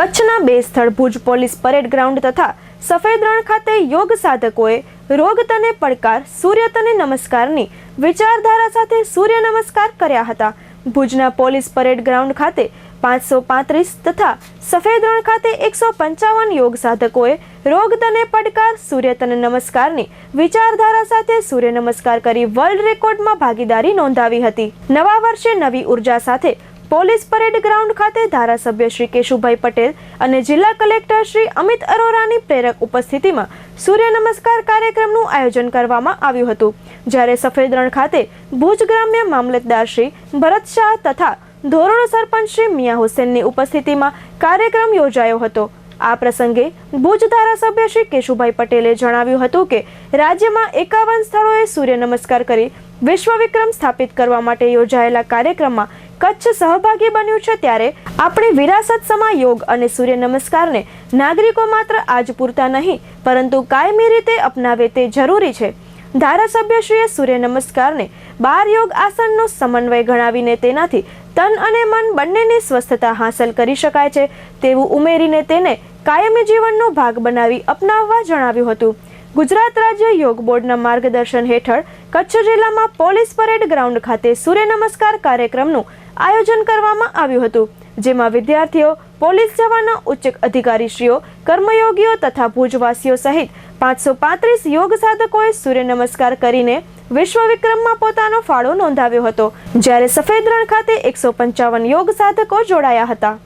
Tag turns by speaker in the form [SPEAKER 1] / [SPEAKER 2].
[SPEAKER 1] કચ્છના બે સ્થળ ભુજ પોલીસ પરેડ ગ્રાઉન્ડ તથા સફેદ રણ ખાતે યોગ સાધકોએ રોગ તને પડકાર, સૂર્ય તને નમસ્કારની વિચારધારા સાથે સૂર્ય નમસ્કાર કર્યા હતા. ભુજના પોલીસ પરેડ ગ્રાઉન્ડ ખાતે પાંચસો પાંત્રીસ તથા સફેદ રણ ખાતે એકસો પંચાવન યોગ સાધકોએ રોગ તને પડકાર, સૂર્ય તને નમસ્કારની વિચારધારા સાથે સૂર્ય નમસ્કાર કરી વર્લ્ડ રેકોર્ડમાં ભાગીદારી નોંધાવી હતી. નવા વર્ષે નવી ઊર્જા સાથે પોલીસ પરેડ ગ્રાઉન્ડ ખાતે ધારાસભ્ય શ્રી કેશુભાઈ પટેલ અને જિલ્લા કલેક્ટર શ્રી અમિત અરોરાની પ્રેરક ઉપસ્થિતિમાં સૂર્ય નમસ્કાર કાર્યક્રમનું આયોજન કરવામાં આવ્યું હતું. જ્યારે સફેદ રણ ખાતે ભુજ ગ્રામ્ય મામલતદાર શ્રી ભરત શાહ તથા ધોરણ સરપંચ શ્રી મિયા હુસેનની ઉપસ્થિતિમાં કાર્યક્રમ યોજાયો હતો. આ પ્રસંગે ભુજ ધારાસભ્ય શ્રી કેશુભાઈ પટેલે જણાવ્યું હતું કે, રાજ્યમાં એકાવન સ્થળોએ સૂર્ય નમસ્કાર કરી વિશ્વ વિક્રમ સ્થાપિત કરવા માટે યોજાયેલા કાર્યક્રમમાં કચ્છ સહભાગી બન્યું છે ત્યારે આપણી વિરાસત સમા યોગ અને સૂર્ય નમસ્કારને નાગરિકો માત્ર આજ પૂરતા નહીં, પરંતુ કાયમી રીતે અપનાવે તે જરૂરી છે. ધારાસભ્યશ્રીએ સૂર્ય નમસ્કારને બાર યોગ આસનનો સમન્વય ગણાવીને તેનાથી તન અને મન બંનેની સ્વસ્થતા હાંસલ કરી શકાય છે. તેવું ઉમેરીને તેને કાયમી જીવનનો ભાગ બનાવી અપનાવવા જણાવ્યું હતું. ગુજરાત રાજ્ય યોગ બોર્ડના માર્ગદર્શન હેઠળ કચ્છ જિલ્લામાં પોલીસ પરેડ ગ્રાઉન્ડ ખાતે સૂર્ય નમસ્કાર કાર્યક્રમનું આયોજન કરવામાં આવ્યું હતું, જેમાં વિદ્યાર્થીઓ, પોલીસ જવાના ઉચ્ચ અધિકારીશ્રીઓ, કર્મયોગીઓ તથા ભુજવાસીઓ સહિત પાંચસો પાંત્રીસ યોગ સાધકોએ સૂર્ય નમસ્કાર કરીને વિશ્વ વિક્રમમાં પોતાનો ફાળો નોંધાવ્યો હતો, જ્યારે સફેદ રણ ખાતે એકસો પંચાવન યોગ સાધકો જોડાયા હતા.